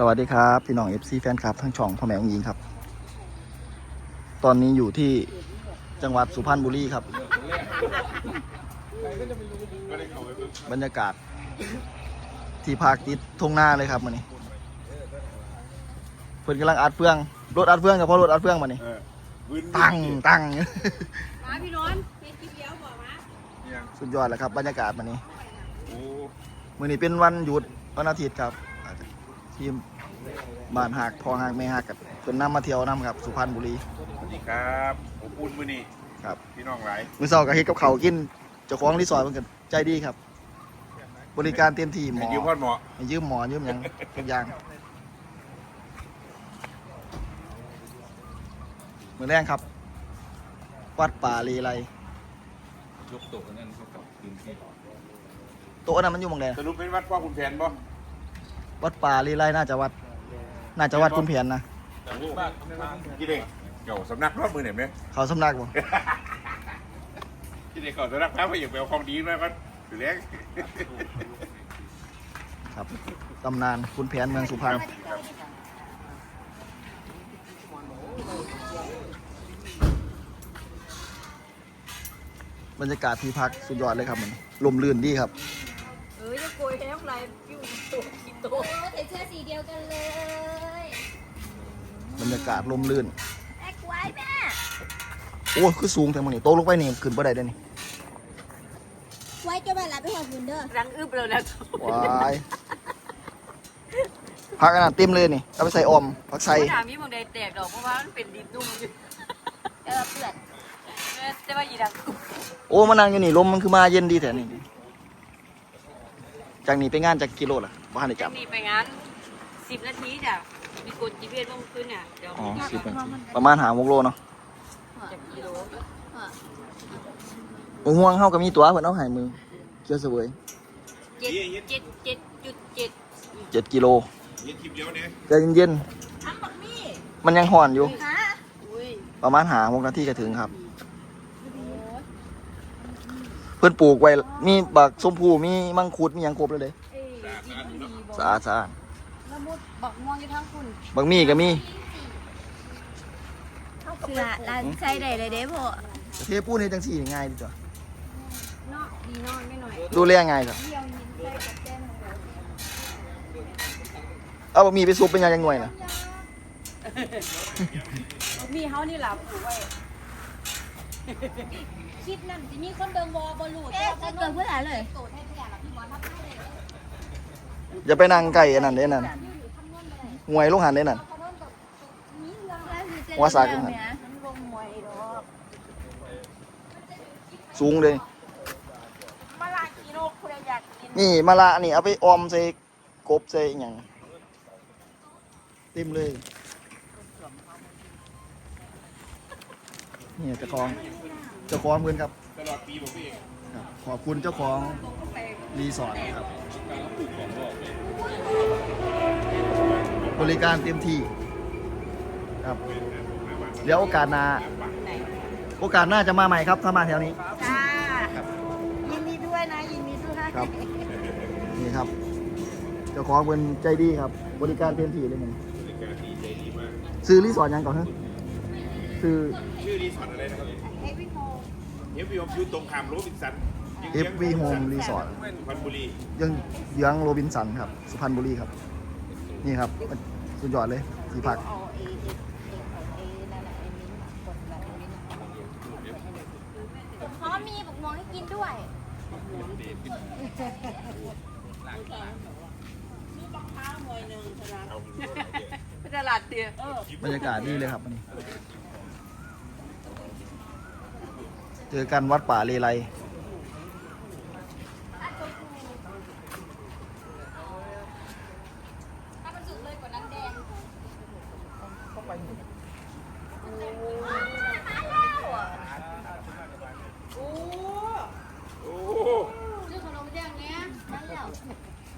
สวัสดีครับ พี่น้อง FC แฟนคลับทั้งช่องพ่อแม่องยิงครับ ตอนนี้อยู่ที่จังหวัดสุพรรณบุรีครับ บรรยากาศ ที่ภาคติดทงหน้าเลยครับมันนี้เพิ่นกำลังอัดเฟืองรถอัดเฟืองกับพ่อรถอัดเฟืองมานี่เออวินตั้งตั้งมาพี่นนท์เฮ็ดคลิปเดียวบอกมาสุดยอดแล้วครับ บรรยากาศมันนี้มื่อนี้เป็นวันหยุดวันอาทิตย์ครับ ทีมบ้านหักพอหักไม่หักกับเพิ่นนำมาเที่ยวนํครับ สุพรรณบุรีสวัสดีครับอบอุ่นมื้อนี้ครับพี่น้องหลายมื้อเช้าก็เฮ็ดกับเขาวกินเจ้าของรีสอร์ทเพิ่นก็ใจดีครับ บริการเต็มที่หมให้อยืมพ่อหมอให้ยืมหมอยืมหยังทุกอย่างมื้อแรกครับ วัดป่าลีไรยกโต๊ะนั่นเข้ากับพื้นที่โต๊ะนั้นมันอยู่หมองใดสรุปเป็นวัดพ่อคุณแผนบ่ วัดป่าลีไรน่าจะวัด น่าจะวัดคุณเพียรนะแต่ว่าบ้านกี่เด็กเกี่ยวสำนักรอบมือเนี่ยไหมเขาสำนักบ่กี่เด็กเก่าสำนักพระไปอยู่ไปเอาของดีมาก็ถือแรงครับตำนานคุณเพียรเมืองสุพรรณบรรยากาศที่พักสุดยอดเลยครับมันลมลื่นดีครับเอ้ยจะโกยแห้งไรอยู่ ตัวกี่ตัวโอ้ใส่เสื้อสีเดียวกันเลยบรรยากาศลมลื่น แอกไว้แม่โอ้คือสูงแต่มันนี่โตะลงไปนี่ขึ้นบ่ได้เด้อนี่ไว้จะมารับไปหัวพื้นเด้อรังอึบเลยนะว้ายพักอันนั้นเต็มเลยนี่เอาไปใส่ออมพักใส่ถามพี่มองใดแตกดอกเพราะว่ามันเป็นดินนุ่มอยู่เออเปื่อนเออแต่ว่าอีดังอึบโอ้มานั่งอยู่นี่ลมมันคือมาเย็นดีแท้นี่จากนี้ไปงานจากกิโลล่ะบ่ทันได้จะจับมีไปงานสิบนาทีจ้ะมีกดจีเวียนลงขึ้นเนี่ยเดี๋ยวอ๋อสิบนาทีประมาณหาโมงโลเนาะจากกิโลบ่ห่วงเฮาก็มีตั๋วเพิ่นเอาให้มือเกี่ยวเสวยเจ็ดเจ็ดเจ็ดจุดเจ็ด7กิโลยินคลิปเดียวเนี่ยใจเย็นทั้งบักมี่ๆมันยังห่อนอยู่ฮะอุ้ยประมาณหาโมงนาทีก็ถึงครับ เพื่อนปลูกไว้มีบักส้มพูมีมังคุดมีหยังครบเลยเด้เอ้ยดีดีบอก สะอาดสะอาดละมุดบักม่วงอยู่ทั้งคุณบางมีก็มีเสื้อร้านใส่ได้เลยเด้พ่อเทปูนให้จังสี่ง่ายดีจ้ะเนาะดีเนาะไม่หน่อยดูแลง่ายจ้ะเดียวยินใส่กับแก้มเอาบะหมี่ไปซุปเป็นหยังยังหน่วยนะมีเฮานี่หลับผูกไว้คลิปนั้นจะมีคนเดินวอบอลูดเอ๊ะเกิดเพื่ออะไรเลยอ ย่าไปนั่งไก่อันนั้นเด้นั่นหวยลูกหันเด้นั่นว่าสากอยู่หั่นมันลงมวยดอกสูงเลยมาลากิโลคุณอยากกินนี่มะละนี่เอาไปออมใส่กบใส่อหย่างเต็มเลยนี่เจ้าของเจ้าของเพื่อนครับตลอดปีบอกพี่เองครับขอบคุณเจ้าของ รีสอร์ทครับ บริการเต็มที่ครับ เดี๋ยวโอกาสหน้าโอกาสหน้าจะมาใหม่ครับ ถ้ามาแถวนี้ จ้ายินดีด้วยนะ ยินดีด้วยครับ นี่ครับ เจ้าของเป็นใจดีครับ บริการเต็มที่เลยมันบริการดีใจดีมากซื้อรีสอร์ทยังก่อนฮะซื้อ ชื่อรีสอร์ทอะไรนะครับเอวิโฮเอฟวีโอมอยู่ตรงขามโรบินสัน FV Home Resort สุพรรณบุรียังเยื้องโรบินสันครับ สุพรรณบุรีครับ นี่ครับมันสุดยอดเลยที่พัก เอาเอเอเอเอาเอนั่นแหละไอ้มิ้นท์อะกดแบบไอ้มิ้นท์อะพร้อมมีบุกมองให้กินด้วย เป็นตลาดเตียเออบรรยากาศดีเลยครับวันนี้ เจอกันวัดป่าเลไล ถ้ามันสุดเลยกว่านั้นแดง โอ้โอ้ชื่อขนมแดงเนี้ยนั่นและ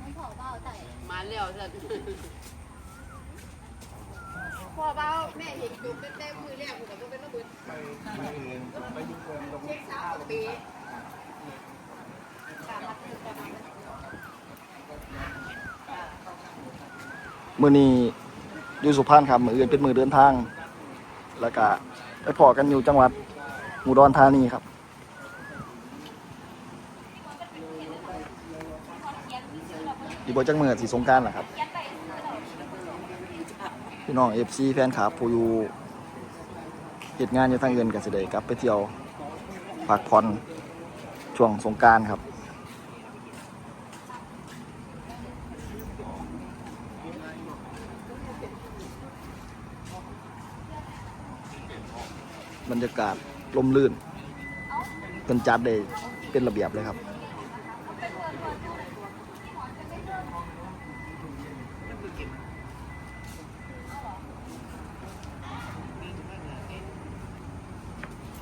มันเผาเบาแต่มาแล้วจ้ะพ่อเบาแม่เห็นจุกเต็มมือแรกผมก็เป็นระเบิดเช็คสาวปีพมือนี้ อยู่สุพรรณครับมืออื่นเป็นมือเดินทาง แล้วก็ไปพอกันอยู่จังหวัดอุดรธานีครับอีกบจังมือสีสงการแหละครับ พี่น้องเอฟซีแฟนคลับผู้อยู่เหตุงานอยู่ทางเงินกันเสิเดกลับไปเที่ยวพักผ่อนช่วงสงการครับ บรรยากาศลมลื่นเป็นจัดได้เป็นระเบียบเลยครับ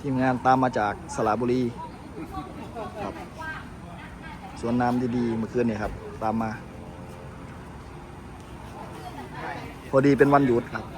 ทีมงานตามมาจากสระบุรีครับสวนน้ำดีๆเมื่อคืนนี่ครับ ตามมา พอดีเป็นวันหยุดครับ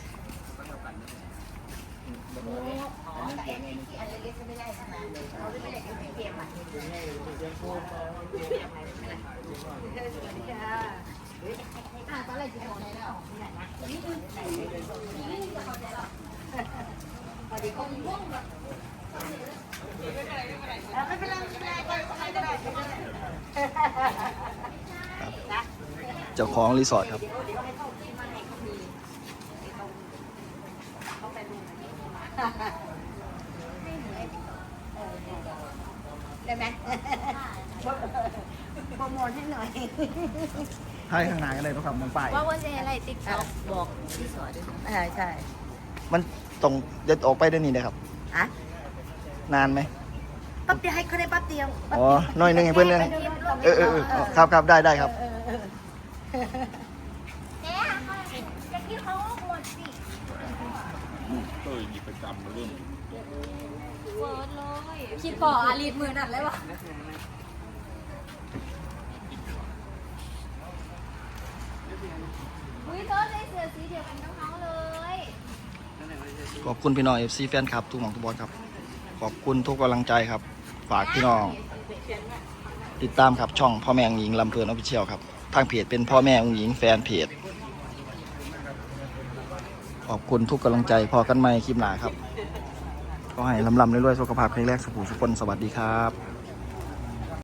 จ้าของรีสอร์ทครับ ได้ไหมโปรโมทให้หน่อย ให้ข้างหน้ากันเลยต้องขับมันไป ว่าว่าจะอะไรติ๊กต็อกบอกที่สอนด้วยอ่าใช่มันตรงจะออกไปได้นี่นะครับ อะนานไหมปั๊บเดียวให้เขาได้ปั๊บเดียวอ๋อหน้อยหนึงให้เพื่อนเลยเออเออเออครับครับได้ได้ครับ เอ๊ะจะกินเขาหมดสิเอ้ยมีประจำเรื่อง เวิร์ดเลยคิดพออาลีดมือนั่นเลยวะอุ้ยเธอใส่เสื้อสีเดียวกันกับเขาเลยขอบคุณพี่น้อง FC แฟนคลับทุกหมองทุกบอลครับ ขอบคุณทุกกำลังใจครับ ฝากพี่น้อง ติดตามครับช่องพ่อแม่องหญิงลำเพลินออฟฟิเชียลครับ ทางเพจเป็นพ่อแม่องหญิงแฟนเพจ ขอบคุณทุกกำลังใจพอกันใหม่คลิปหนาครับ ก็ให้ลำลำเรื่อยๆสุขภาพแข็งแรงสุขุมสุขคนสวัสดีครับ